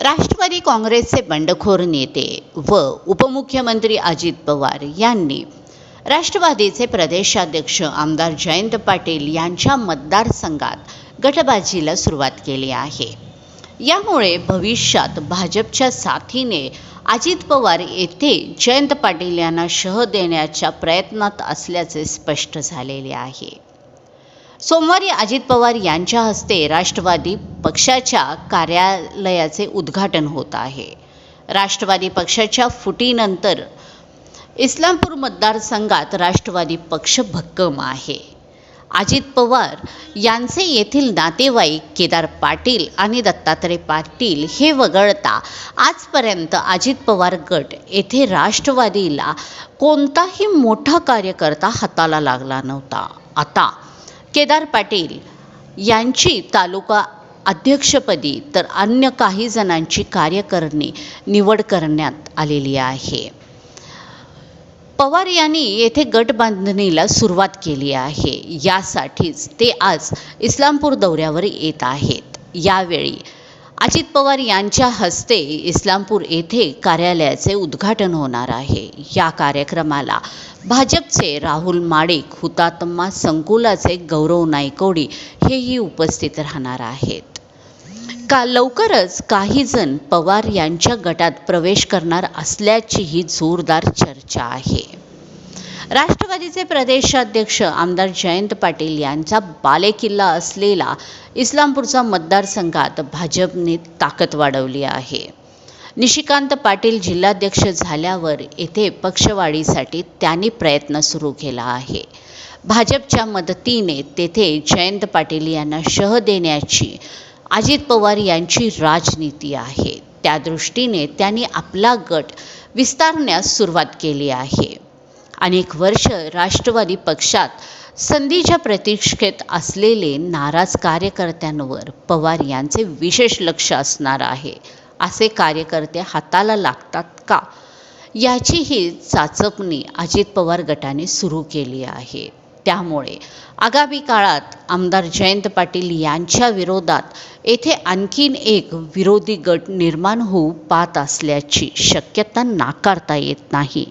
राष्ट्रवादी काँग्रेसचे बंडखोर नेते व उपमुख्यमंत्री अजित पवार यांनी राष्ट्रवादीचे प्रदेशाध्यक्ष आमदार जयंत पाटील यांच्या मतदारसंघात गटबाजीला सुरुवात केली आहे. यामुळे भविष्यात भाजपच्या साथीने अजित पवार येथे जयंत पाटील यांना शह देण्याच्या प्रयत्नात असल्याचे स्पष्ट झालेले आहे. सोमवारी अजित पवार यांच्या हस्ते राष्ट्रवादी पक्षाच्या कार्यालयाचे उद्घाटन होत आहे. राष्ट्रवादी पक्षाच्या फुटीनंतर इस्लामपूर मतदारसंघात राष्ट्रवादी पक्ष भक्कम आहे. अजित पवार यांचे येथील नातेवाईक केदार पाटील आणि दत्तात्रय पाटील हे वगळता आजपर्यंत अजित पवार गट येथे राष्ट्रवादीला कोणताही मोठा कार्यकर्ता हाताला लागला नव्हता. आता केदार पाटील यांची तालुका अध्यक्षपदी तर अन्य काही जणांची कार्यकारणी निवड करण्यात आलेली आहे. पवार यांनी येथे गट बांधणीला सुरुवात केली आहे. यासाठीच ते आज इस्लामपूर दौऱ्यावर येत आहेत. यावेळी अजित पवार यांच्या हस्ते इस्लामपूर येथे कार्यालयाचे उद्घाटन होणार आहे. या कार्यक्रमाला भाजपचे राहुल माडिक हुतात्मा संकुलाचे गौरव नायकोडी हेही उपस्थित राहणार आहेत. का लवकरच काही जण पवार यांच्या गटात प्रवेश करणार असल्याचीही जोरदार चर्चा आहे. राष्ट्रवादीचे प्रदेशाध्यक्ष आमदार जयंत पाटील यांचा बालेकिल्ला असलेला इस्लामपूरचा मतदारसंघात भाजपने ताकद वाढवली आहे. निशिकांत पाटील जिल्हाध्यक्ष झाल्यावर येथे पक्षवाढीसाठी त्यांनी प्रयत्न सुरू केला आहे. भाजपच्या मदतीने तेथे जयंत पाटील यांना शह देण्याची अजित पवार यांची राजनीती आहे. त्या दृष्टीने त्यांनी आपला गट विस्तारण्यास सुरुवात केली आहे. अनेक वर्ष राष्ट्रवादी पक्षात संधीच्या प्रतीक्षेत असलेले नाराज कार्यकर्त्यांवर पवार यांचे विशेष लक्ष असणार आहे. असे कार्यकर्ते हाताला लागतात का? याचीही चाचपणी अजित पवार गटाने सुरू केली आहे. त्यामुळे आगामी काळात आमदार जयंत पाटील यांच्या विरोधात येथे आणखीन एक विरोधी गट निर्माण होऊ पाहत असल्याची शक्यता नाकारता येत नाही.